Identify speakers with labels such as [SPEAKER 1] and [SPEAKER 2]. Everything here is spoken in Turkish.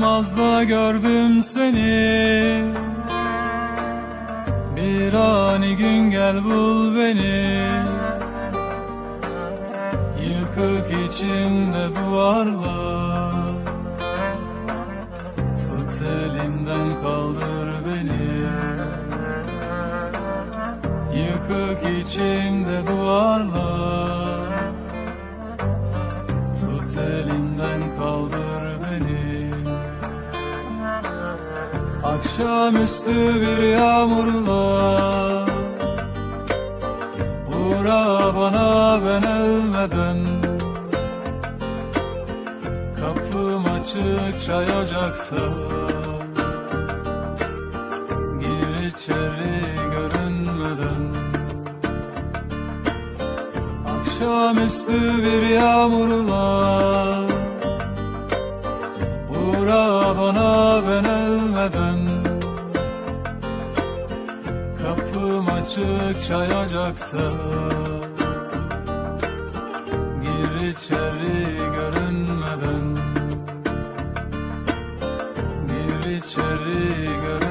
[SPEAKER 1] Namazda gördüm seni. Bir ani gün gel bul beni. Yıkık içimde duvarlar. Tut elimden kaldır beni. Yıkık içimde duvarlar Akşamüstü bir yağmurla Uğra bana ben ölmeden Kapım açık çay ocakta Gir içeri görünmeden Akşamüstü bir yağmurla Uğra bana ben ölmeden Kapım açık çay ocakta Gir içeri görünmeden. Gir içeri görünmeden